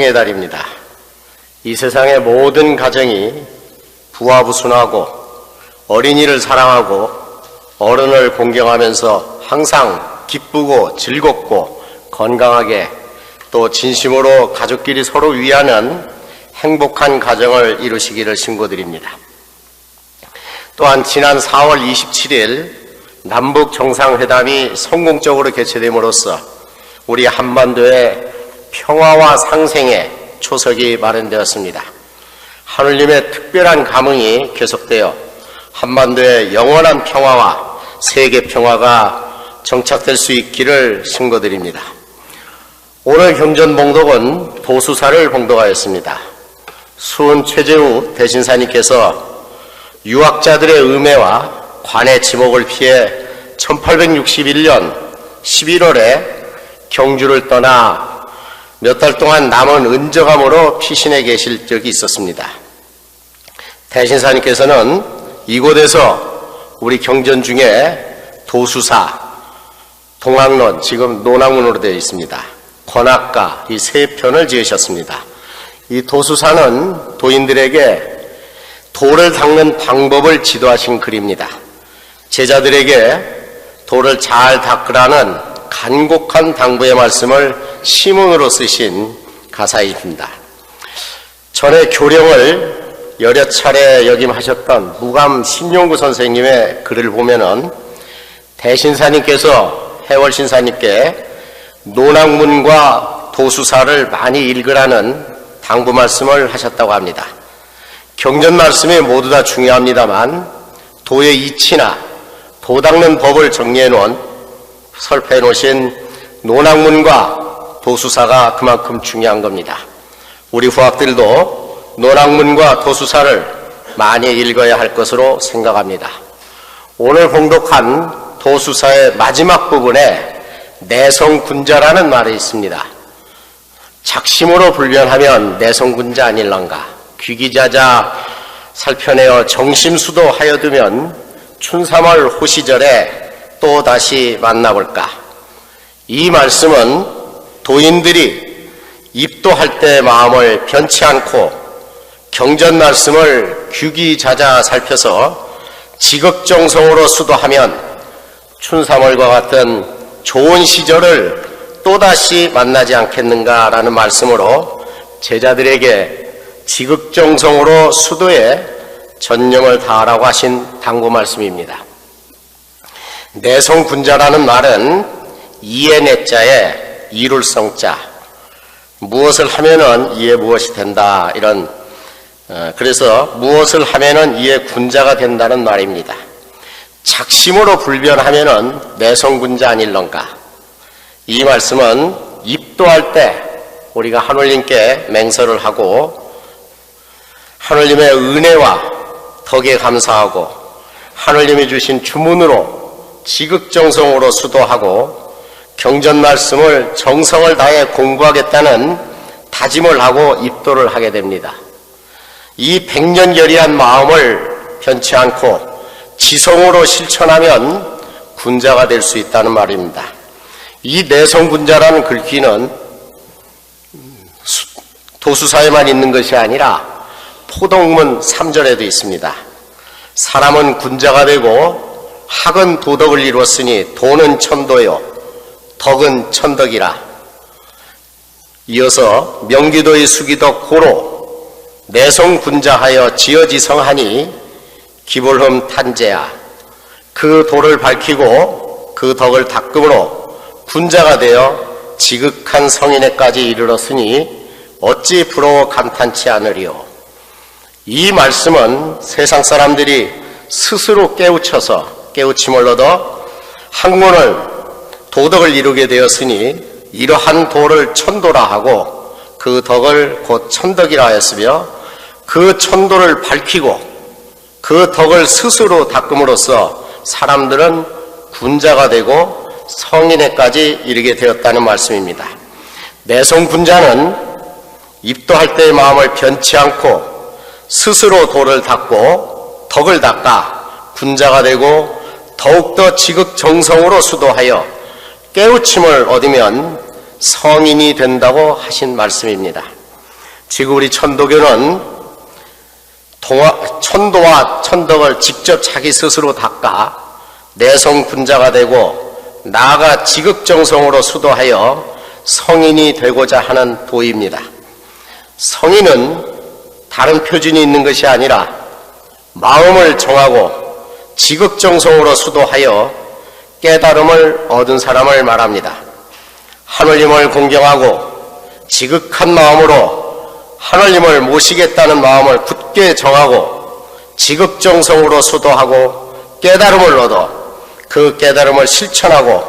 가정의 달입니다. 이 세상의 모든 가정이 부화부순하고 어린이를 사랑하고 어른을 공경하면서 항상 기쁘고 즐겁고 건강하게 또 진심으로 가족끼리 서로 위하는 행복한 가정을 이루시기를 신고드립니다. 또한 지난 4월 27일 남북 정상회담이 성공적으로 개최됨으로써 우리 한반도의 평화와 상생의 초석이 마련되었습니다. 하늘님의 특별한 감흥이 계속되어 한반도의 영원한 평화와 세계 평화가 정착될 수 있기를 신고드립니다. 오늘 경전 봉독은 도수사를 봉독하였습니다. 수은 최재우 대신사님께서 유학자들의 음해와 관의 지목을 피해 1861년 11월에 경주를 떠나 몇 달 동안 남은 은저감으로 피신해 계실 적이 있었습니다. 대신사님께서는 이곳에서 우리 경전 중에 도수사, 동학론, 지금 논학문으로 되어 있습니다. 권학가 이 세 편을 지으셨습니다. 이 도수사는 도인들에게 돌을 닦는 방법을 지도하신 글입니다. 제자들에게 돌을 잘 닦으라는 간곡한 당부의 말씀을 시문으로 쓰신 가사입니다. 전에 교령을 여러 차례 역임하셨던 무감 신용구 선생님의 글을 보면은 대신사님께서 해월신사님께 논학문과 도수사를 많이 읽으라는 당부 말씀을 하셨다고 합니다. 경전 말씀이 모두 다 중요합니다만 도의 이치나 도 닦는 법을 정리해 놓은 설패해 놓으신 논학문과 도수사가 그만큼 중요한 겁니다. 우리 후학들도 논학문과 도수사를 많이 읽어야 할 것으로 생각합니다. 오늘 봉독한 도수사의 마지막 부분에 내성군자라는 말이 있습니다. 작심으로 불변하면 내성군자 아닐런가. 귀기자자 살펴내어 정심수도 하여두면 춘삼월 호시절에 또 다시 만나볼까. 이 말씀은 도인들이 입도할 때 마음을 변치 않고 경전 말씀을 귀기자자 살펴서 지극정성으로 수도하면 춘삼월과 같은 좋은 시절을 또다시 만나지 않겠는가라는 말씀으로 제자들에게 지극정성으로 수도에 전념을 다하라고 하신 당부 말씀입니다. 내성군자라는 말은 이에 내자에 이룰성자 무엇을 하면은 이에 무엇이 된다 이런 어, 그래서 무엇을 하면은 이에 군자가 된다는 말입니다. 작심으로 불변하면은 내성군자 아닐런가 이 말씀은 입도할 때 우리가 하늘님께 맹설을 하고 하늘님의 은혜와 덕에 감사하고 하늘님이 주신 주문으로 지극정성으로 수도하고 경전 말씀을 정성을 다해 공부하겠다는 다짐을 하고 입도를 하게 됩니다. 이 백년결의한 마음을 변치 않고 지성으로 실천하면 군자가 될 수 있다는 말입니다. 이 내성군자라는 글귀는 도수사에만 있는 것이 아니라 포동문 3절에도 있습니다. 사람은 군자가 되고 학은 도덕을 이루었으니 도는 천도요 덕은 천덕이라. 이어서 명기도의 수기덕 고로 내성 군자하여 지어지성하니 기볼흠 탄재야. 그 도를 밝히고 그 덕을 닦음으로 군자가 되어 지극한 성인에까지 이르렀으니 어찌 부러워 감탄치 않으리요. 이 말씀은 세상 사람들이 스스로 깨우쳐서 깨우침을 얻어 학문을 도덕을 이루게 되었으니 이러한 도를 천도라 하고 그 덕을 곧 천덕이라 하였으며 그 천도를 밝히고 그 덕을 스스로 닦음으로써 사람들은 군자가 되고 성인에까지 이르게 되었다는 말씀입니다. 내성 군자는 입도할 때의 마음을 변치 않고 스스로 도를 닦고 덕을 닦아 군자가 되고 더욱더 지극정성으로 수도하여 깨우침을 얻으면 성인이 된다고 하신 말씀입니다. 지금 우리 천도교는 동화, 천도와 천덕을 직접 자기 스스로 닦아 내성 군자가 되고 나아가 지극정성으로 수도하여 성인이 되고자 하는 도입니다. 성인은 다른 표준이 있는 것이 아니라 마음을 정하고 지극정성으로 수도하여 깨달음을 얻은 사람을 말합니다. 하늘님을 공경하고 지극한 마음으로 하늘님을 모시겠다는 마음을 굳게 정하고 지극정성으로 수도하고 깨달음을 얻어 그 깨달음을 실천하고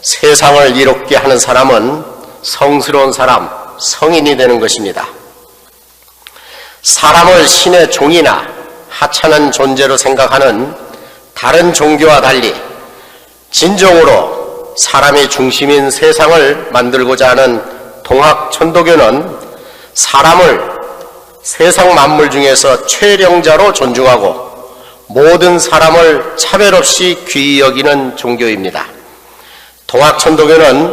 세상을 이롭게 하는 사람은 성스러운 사람, 성인이 되는 것입니다. 사람을 신의 종이나 하찮은 존재로 생각하는 다른 종교와 달리 진정으로 사람의 중심인 세상을 만들고자 하는 동학 천도교는 사람을 세상 만물 중에서 최령자로 존중하고 모든 사람을 차별 없이 귀히 여기는 종교입니다. 동학 천도교는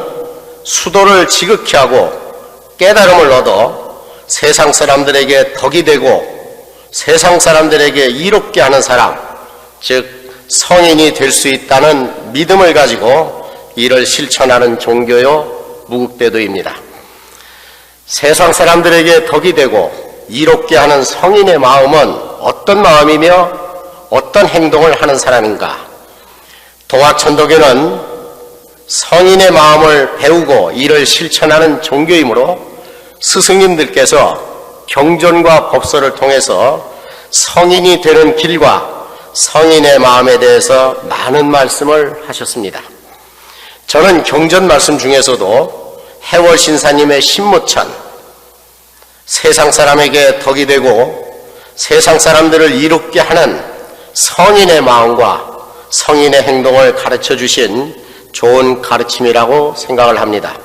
수도를 지극히 하고 깨달음을 얻어 세상 사람들에게 덕이 되고 세상 사람들에게 이롭게 하는 사람, 즉 성인이 될 수 있다는 믿음을 가지고 이를 실천하는 종교요 무국대도입니다. 세상 사람들에게 덕이 되고 이롭게 하는 성인의 마음은 어떤 마음이며 어떤 행동을 하는 사람인가? 동화천도교는 성인의 마음을 배우고 이를 실천하는 종교이므로 스승님들께서 경전과 법서를 통해서 성인이 되는 길과 성인의 마음에 대해서 많은 말씀을 하셨습니다. 저는 경전 말씀 중에서도 해월 신사님의 신무천, 세상 사람에게 덕이 되고 세상 사람들을 이롭게 하는 성인의 마음과 성인의 행동을 가르쳐 주신 좋은 가르침이라고 생각을 합니다.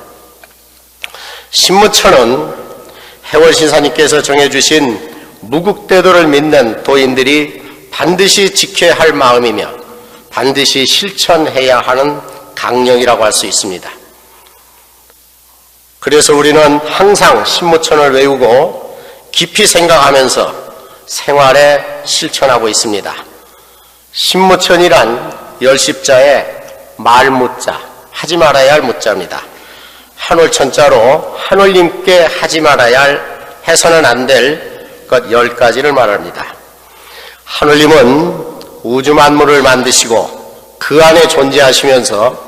신무천은 해월 신사님께서 정해주신 무국대도를 믿는 도인들이 반드시 지켜야 할 마음이며 반드시 실천해야 하는 강령이라고 할 수 있습니다. 그래서 우리는 항상 신무천을 외우고 깊이 생각하면서 생활에 실천하고 있습니다. 신무천이란 열십자의 말무자, 하지 말아야 할 무자입니다. 한올천자로 하늘님께 하지 말아야 할 해서는 안 될 것 열 가지를 말합니다. 하늘님은 우주 만물을 만드시고 그 안에 존재하시면서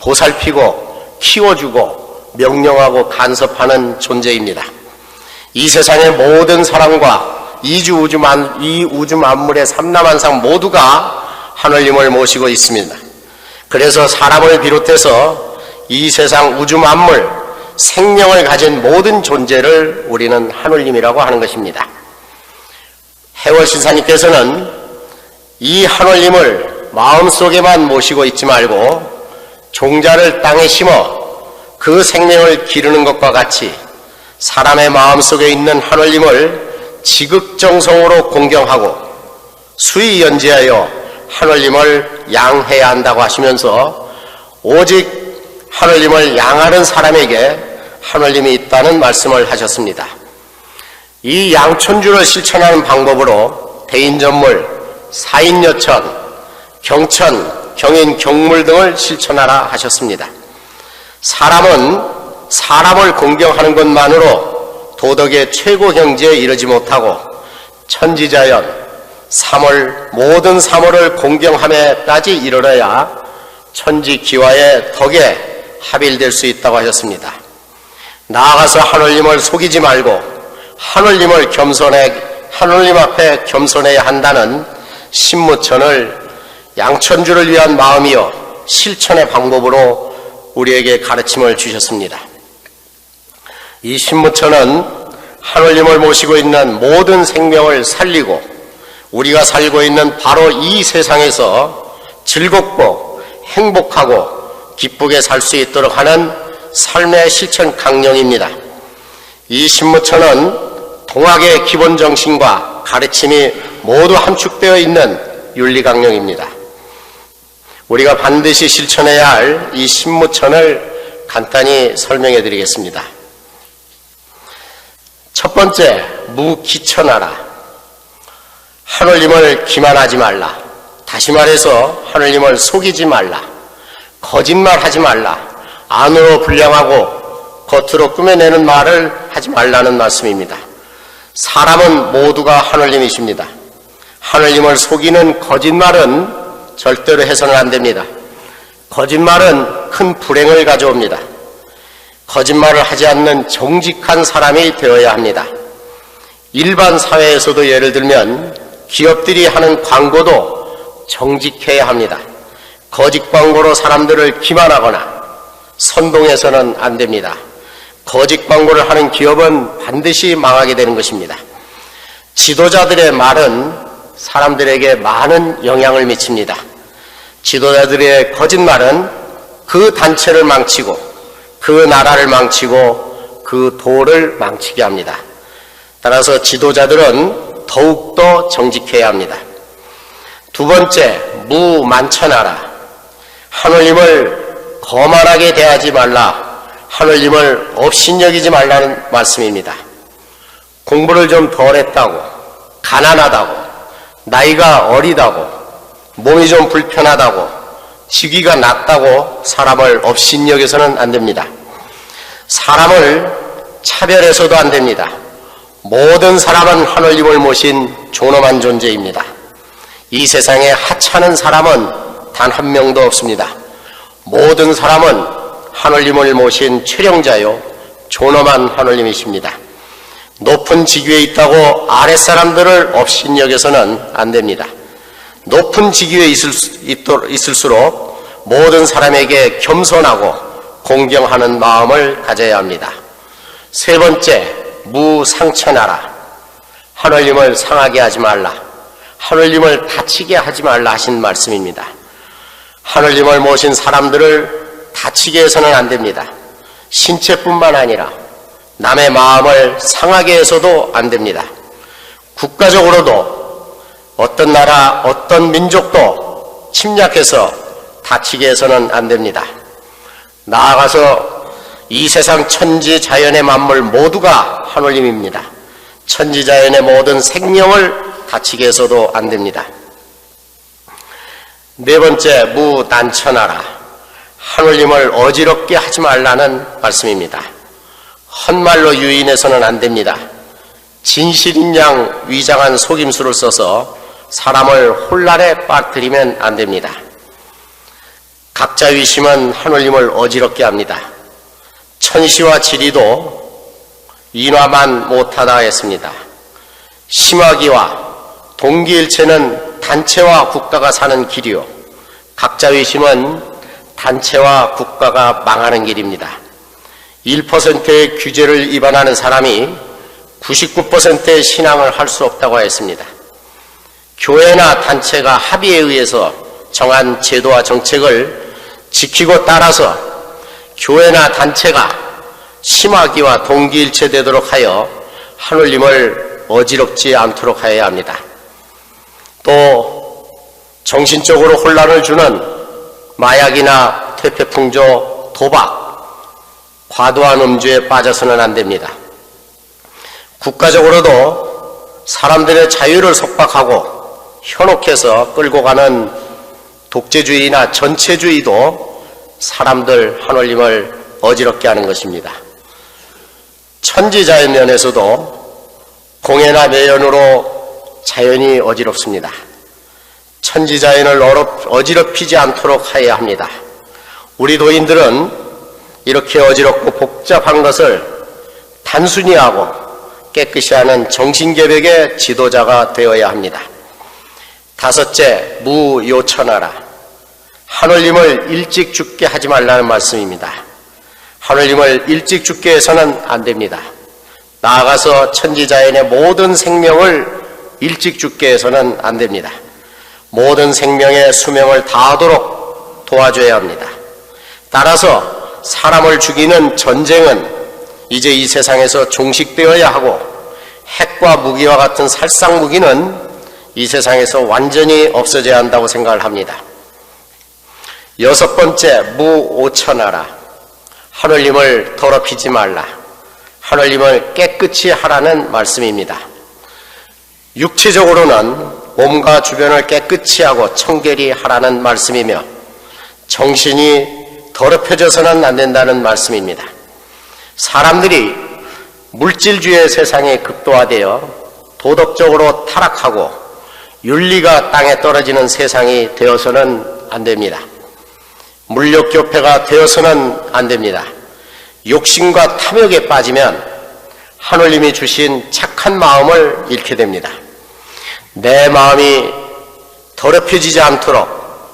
보살피고 키워주고 명령하고 간섭하는 존재입니다. 이 세상의 모든 사람과 이주 우주 만, 이 우주 만물의 삼남한상 모두가 하늘님을 모시고 있습니다. 그래서 사람을 비롯해서 이 세상 우주 만물, 생명을 가진 모든 존재를 우리는 하늘님이라고 하는 것입니다. 해월 신사님께서는 이 하늘님을 마음속에만 모시고 있지 말고 종자를 땅에 심어 그 생명을 기르는 것과 같이 사람의 마음속에 있는 하늘님을 지극정성으로 공경하고 수위 연지하여 하늘님을 양해야 한다고 하시면서 오직 하늘님을 양하는 사람에게 하늘님이 있다는 말씀을 하셨습니다. 이 양천주를 실천하는 방법으로 대인전물, 사인여천, 경천, 경인, 경물 등을 실천하라 하셨습니다. 사람은 사람을 공경하는 것만으로 도덕의 최고 경지에 이르지 못하고 천지자연, 삼월 모든 삼월을 공경함에까지 이르러야 천지기와의 덕에 합일될 수 있다고 하셨습니다. 나아가서 하늘님을 속이지 말고 하늘님을 겸손해 하늘님 앞에 겸손해야 한다는 신무천을 양천주를 위한 마음이요 실천의 방법으로 우리에게 가르침을 주셨습니다. 이 신무천은 하늘님을 모시고 있는 모든 생명을 살리고 우리가 살고 있는 바로 이 세상에서 즐겁고 행복하고 기쁘게 살 수 있도록 하는 삶의 실천 강령입니다. 이 신무천은 동학의 기본 정신과 가르침이 모두 함축되어 있는 윤리 강령입니다. 우리가 반드시 실천해야 할 이 신무천을 간단히 설명해 드리겠습니다. 첫 번째, 무기천하라. 하늘님을 기만하지 말라. 다시 말해서 하늘님을 속이지 말라. 거짓말하지 말라. 안으로 불량하고 겉으로 꾸며내는 말을 하지 말라는 말씀입니다. 사람은 모두가 하늘님이십니다. 하늘님을 속이는 거짓말은 절대로 해서는 안 됩니다. 거짓말은 큰 불행을 가져옵니다. 거짓말을 하지 않는 정직한 사람이 되어야 합니다. 일반 사회에서도 예를 들면 기업들이 하는 광고도 정직해야 합니다. 거짓 광고로 사람들을 기만하거나 선동해서는 안 됩니다. 거짓 광고를 하는 기업은 반드시 망하게 되는 것입니다. 지도자들의 말은 사람들에게 많은 영향을 미칩니다. 지도자들의 거짓말은 그 단체를 망치고 그 나라를 망치고 그 도를 망치게 합니다. 따라서 지도자들은 더욱더 정직해야 합니다. 두 번째, 무만천하라. 하늘님을 거만하게 대하지 말라. 하늘님을 업신여기지 말라는 말씀입니다. 공부를 좀 덜 했다고, 가난하다고, 나이가 어리다고, 몸이 좀 불편하다고, 직위가 낮다고 사람을 업신여겨서는 안 됩니다. 사람을 차별해서도 안 됩니다. 모든 사람은 하늘님을 모신 존엄한 존재입니다. 이 세상에 하찮은 사람은 단 한 명도 없습니다. 모든 사람은 하늘님을 모신 최령자요, 존엄한 하늘님이십니다. 높은 직위에 있다고 아랫사람들을 업신여겨서는 안 됩니다. 높은 직위에 있을, 있을 수록 모든 사람에게 겸손하고 공경하는 마음을 가져야 합니다. 세 번째, 무상처나라. 하늘님을 상하게 하지 말라. 하늘님을 다치게 하지 말라 하신 말씀입니다. 하늘님을 모신 사람들을 다치게 해서는 안 됩니다. 신체뿐만 아니라 남의 마음을 상하게 해서도 안 됩니다. 국가적으로도 어떤 나라, 어떤 민족도 침략해서 다치게 해서는 안 됩니다. 나아가서 이 세상 천지 자연의 만물 모두가 하늘님입니다. 천지 자연의 모든 생명을 다치게 해서도 안 됩니다. 네 번째, 무난천하라. 하늘님을 어지럽게 하지 말라는 말씀입니다. 헛말로 유인해서는 안 됩니다. 진실인 양 위장한 속임수를 써서 사람을 혼란에 빠뜨리면 안 됩니다. 각자 위심은 하늘님을 어지럽게 합니다. 천시와 지리도 인화만 못하다 했습니다. 심화기와 동기일체는 단체와 국가가 사는 길이요. 각자 위심은 단체와 국가가 망하는 길입니다. 1%의 규제를 위반하는 사람이 99%의 신앙을 할 수 없다고 했습니다. 교회나 단체가 합의에 의해서 정한 제도와 정책을 지키고 따라서 교회나 단체가 심하기와 동기일체되도록 하여 하늘님을 어지럽지 않도록 하여야 합니다. 또 정신적으로 혼란을 주는 마약이나 퇴폐풍조, 도박, 과도한 음주에 빠져서는 안 됩니다. 국가적으로도 사람들의 자유를 속박하고 현혹해서 끌고 가는 독재주의나 전체주의도 사람들 하늘님을 어지럽게 하는 것입니다. 천지자연 면에서도 공해나 매연으로 자연이 어지럽습니다. 천지자연을 어지럽히지 않도록 하여야 합니다. 우리 도인들은 이렇게 어지럽고 복잡한 것을 단순히 하고 깨끗이 하는 정신개벽의 지도자가 되어야 합니다. 다섯째, 무요천하라. 하늘님을 일찍 죽게 하지 말라는 말씀입니다. 하늘님을 일찍 죽게 해서는 안 됩니다. 나아가서 천지자연의 모든 생명을 일찍 죽게 해서는 안 됩니다. 모든 생명의 수명을 다하도록 도와줘야 합니다. 따라서 사람을 죽이는 전쟁은 이제 이 세상에서 종식되어야 하고 핵과 무기와 같은 살상 무기는 이 세상에서 완전히 없어져야 한다고 생각을 합니다. 여섯 번째, 무오천하라. 하늘님을 더럽히지 말라. 하늘님을 깨끗이 하라는 말씀입니다. 육체적으로는 몸과 주변을 깨끗이 하고 청결히 하라는 말씀이며 정신이 더럽혀져서는 안 된다는 말씀입니다. 사람들이 물질주의 세상에 급도화되어 도덕적으로 타락하고 윤리가 땅에 떨어지는 세상이 되어서는 안 됩니다. 물욕교패가 되어서는 안 됩니다. 욕심과 탐욕에 빠지면 하늘님이 주신 착한 마음을 잃게 됩니다. 내 마음이 더럽혀지지 않도록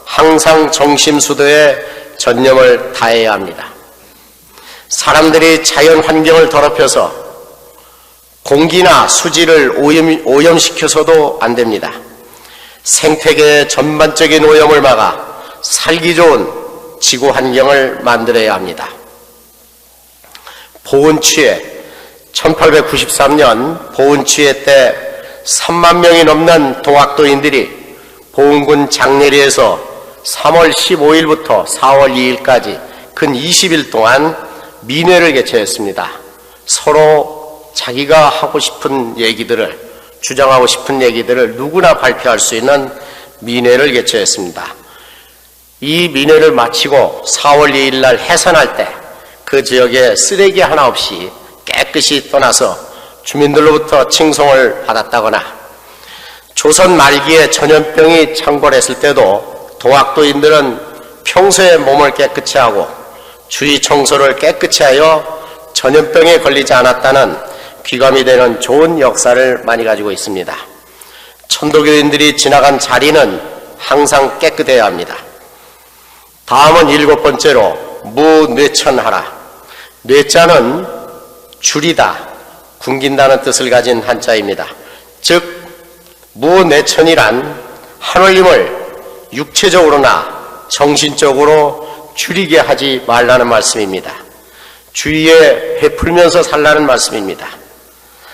항상 정심수도에 전념을 다해야 합니다. 사람들이 자연 환경을 더럽혀서 공기나 수지를 오염, 오염시켜서도 안 됩니다. 생태계의 전반적인 오염을 막아 살기 좋은 지구 환경을 만들어야 합니다. 보은취해 1893년 보은취해 때 3만 명이 넘는 동학도인들이 보은군 장례리에서 3월 15일부터 4월 2일까지 근 20일 동안 민회를 개최했습니다. 서로 자기가 하고 싶은 얘기들을 주장하고 싶은 얘기들을 누구나 발표할 수 있는 민회를 개최했습니다. 이 민회를 마치고 4월 2일 날 해산할 때 그 지역에 쓰레기 하나 없이 깨끗이 떠나서 주민들로부터 칭송을 받았다거나 조선 말기에 전염병이 창궐했을 때도 동학도인들은 평소에 몸을 깨끗이 하고 주위 청소를 깨끗이 하여 전염병에 걸리지 않았다는 귀감이 되는 좋은 역사를 많이 가지고 있습니다. 천도교인들이 지나간 자리는 항상 깨끗해야 합니다. 다음은 일곱 번째로 무뇌천하라. 뇌자는 줄이다, 굶긴다는 뜻을 가진 한자입니다. 즉 무뇌천이란 하늘님을 육체적으로나 정신적으로 줄이게 하지 말라는 말씀입니다. 주위에 베풀면서 살라는 말씀입니다.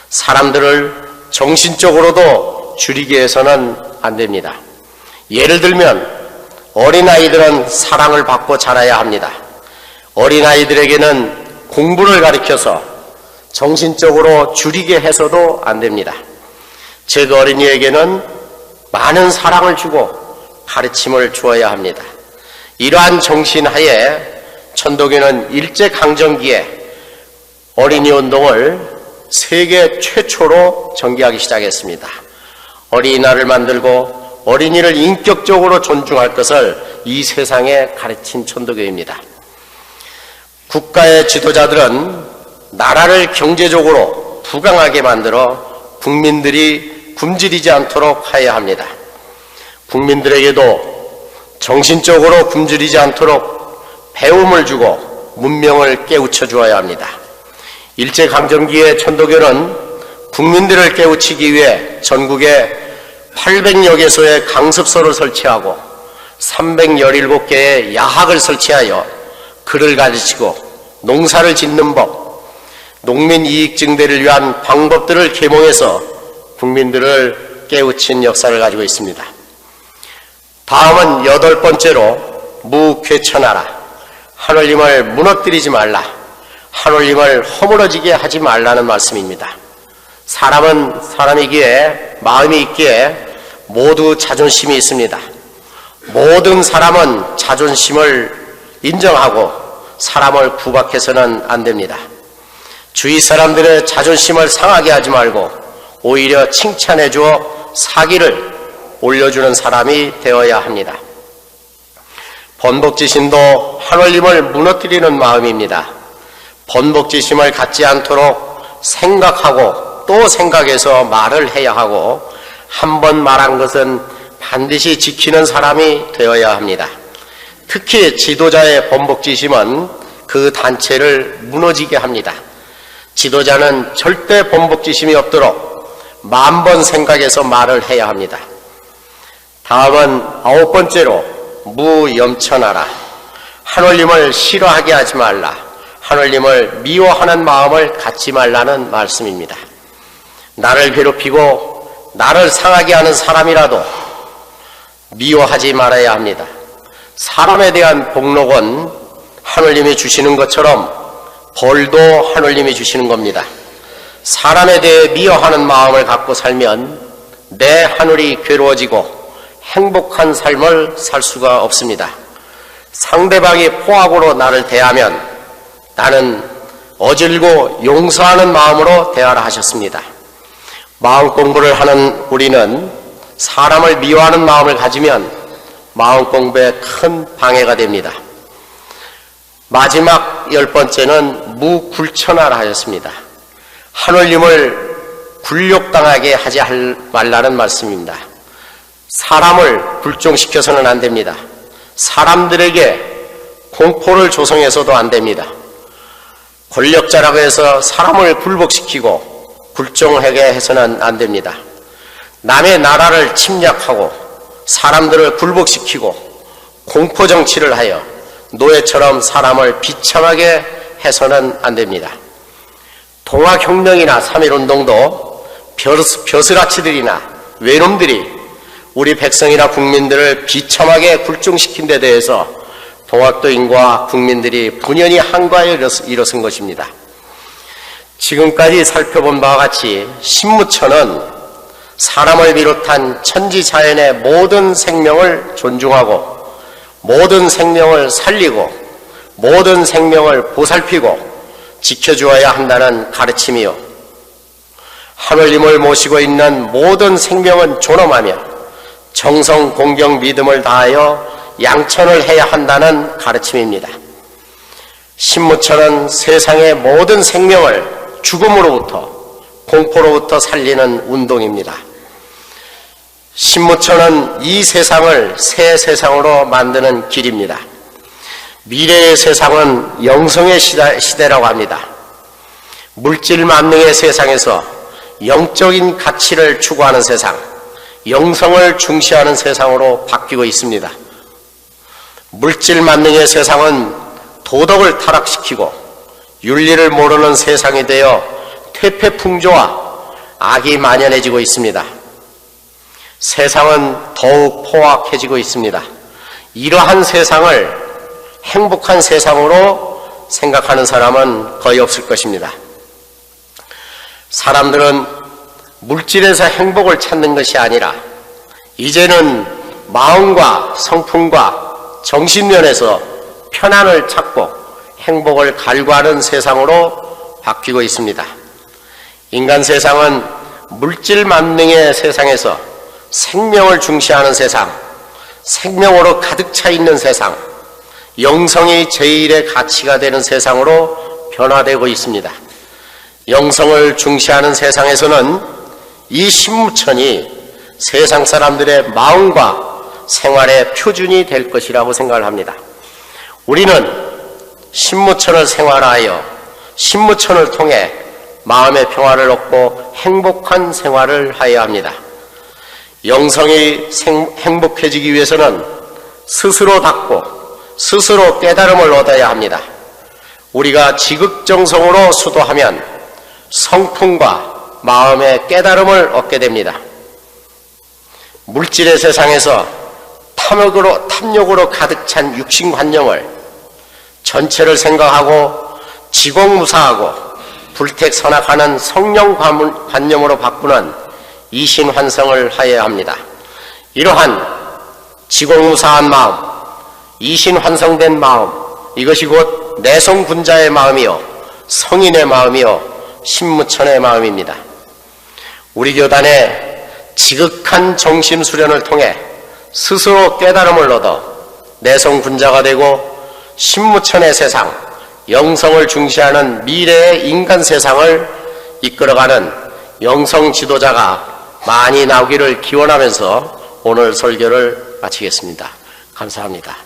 사람들을 정신적으로도 줄이게 해서는 안 됩니다. 예를 들면 어린아이들은 사랑을 받고 자라야 합니다. 어린아이들에게는 공부를 가리켜서 정신적으로 줄이게 해서도 안 됩니다. 즉 어린이에게는 많은 사랑을 주고 가르침을 주어야 합니다. 이러한 정신 하에 천도교는 일제강점기에 어린이 운동을 세계 최초로 전개하기 시작했습니다. 어린이날을 만들고 어린이를 인격적으로 존중할 것을 이 세상에 가르친 천도교입니다. 국가의 지도자들은 나라를 경제적으로 부강하게 만들어 국민들이 굶주리지 않도록 하여야 합니다. 국민들에게도 정신적으로 굶주리지 않도록 배움을 주고 문명을 깨우쳐 주어야 합니다. 일제강점기의 천도교는 국민들을 깨우치기 위해 전국에 800여 개소의 강습소를 설치하고 317개의 야학을 설치하여 글을 가르치고 농사를 짓는 법, 농민 이익 증대를 위한 방법들을 개몽해서 국민들을 깨우친 역사를 가지고 있습니다. 다음은 여덟 번째로 무괴천하라. 하늘님을 무너뜨리지 말라. 하늘님을 허물어지게 하지 말라는 말씀입니다. 사람은 사람이기에 마음이 있기에 모두 자존심이 있습니다. 모든 사람은 자존심을 인정하고 사람을 구박해서는 안 됩니다. 주위 사람들의 자존심을 상하게 하지 말고 오히려 칭찬해 주어 사기를 올려주는 사람이 되어야 합니다. 번복지심도 하늘님을 무너뜨리는 마음입니다. 번복지심을 갖지 않도록 생각하고 또 생각해서 말을 해야 하고 한 번 말한 것은 반드시 지키는 사람이 되어야 합니다. 특히 지도자의 번복지심은 그 단체를 무너지게 합니다. 지도자는 절대 번복지심이 없도록 만 번 생각해서 말을 해야 합니다. 다음은 아홉 번째로 무염천하라. 하늘님을 싫어하게 하지 말라. 하늘님을 미워하는 마음을 갖지 말라는 말씀입니다. 나를 괴롭히고 나를 상하게 하는 사람이라도 미워하지 말아야 합니다. 사람에 대한 복록은 하늘님이 주시는 것처럼 벌도 하늘님이 주시는 겁니다. 사람에 대해 미워하는 마음을 갖고 살면 내 하늘이 괴로워지고 행복한 삶을 살 수가 없습니다. 상대방이 포악으로 나를 대하면 나는 어질고 용서하는 마음으로 대하라 하셨습니다. 마음 공부를 하는 우리는 사람을 미워하는 마음을 가지면 마음 공부에 큰 방해가 됩니다. 마지막 열 번째는 무굴천하라 하였습니다. 하늘님을 굴욕당하게 하지 말라는 말씀입니다. 사람을 불종시켜서는 안 됩니다. 사람들에게 공포를 조성해서도 안 됩니다. 권력자라고 해서 사람을 굴복시키고 굴종하게 해서는 안 됩니다. 남의 나라를 침략하고 사람들을 굴복시키고 공포 정치를 하여 노예처럼 사람을 비참하게 해서는 안 됩니다. 동학혁명이나 3.1운동도 벼슬아치들이나 외놈들이 우리 백성이나 국민들을 비참하게 굴종시킨 데 대해서 동학도인과 국민들이 분연히 한과에 일어선 것입니다. 지금까지 살펴본 바와 같이 신무천은 사람을 비롯한 천지 자연의 모든 생명을 존중하고 모든 생명을 살리고 모든 생명을 보살피고 지켜주어야 한다는 가르침이요. 하늘님을 모시고 있는 모든 생명은 존엄하며 정성, 공경, 믿음을 다하여 양천을 해야 한다는 가르침입니다. 신무천은 세상의 모든 생명을 죽음으로부터 공포로부터 살리는 운동입니다. 신무천은 이 세상을 새 세상으로 만드는 길입니다. 미래의 세상은 영성의 시대라고 합니다. 물질 만능의 세상에서 영적인 가치를 추구하는 세상, 영성을 중시하는 세상으로 바뀌고 있습니다. 물질 만능의 세상은 도덕을 타락시키고 윤리를 모르는 세상이 되어 퇴폐풍조와 악이 만연해지고 있습니다. 세상은 더욱 포악해지고 있습니다. 이러한 세상을 행복한 세상으로 생각하는 사람은 거의 없을 것입니다. 사람들은 물질에서 행복을 찾는 것이 아니라 이제는 마음과 성품과 정신면에서 편안을 찾고 행복을 갈구하는 세상으로 바뀌고 있습니다. 인간 세상은 물질 만능의 세상에서 생명을 중시하는 세상, 생명으로 가득 차 있는 세상, 영성이 제일의 가치가 되는 세상으로 변화되고 있습니다. 영성을 중시하는 세상에서는 이 신무천이 세상 사람들의 마음과 생활의 표준이 될 것이라고 생각을 합니다. 우리는 신무천을 생활하여 신무천을 통해 마음의 평화를 얻고 행복한 생활을 하여야 합니다. 영성이 생, 행복해지기 위해서는 스스로 닦고 스스로 깨달음을 얻어야 합니다. 우리가 지극정성으로 수도하면 성품과 마음의 깨달음을 얻게 됩니다. 물질의 세상에서 탐욕으로, 탐욕으로 가득 찬 육신관념을 전체를 생각하고 지공무사하고 불택선악하는 성령관념으로 바꾸는 이신환성을 하여야 합니다. 이러한 지공무사한 마음, 이신환성된 마음, 이것이 곧 내성군자의 마음이요, 성인의 마음이요, 신무천의 마음입니다. 우리 교단의 지극한 정신 수련을 통해 스스로 깨달음을 얻어 내성군자가 되고 신무천의 세상, 영성을 중시하는 미래의 인간 세상을 이끌어가는 영성 지도자가 많이 나오기를 기원하면서 오늘 설교를 마치겠습니다. 감사합니다.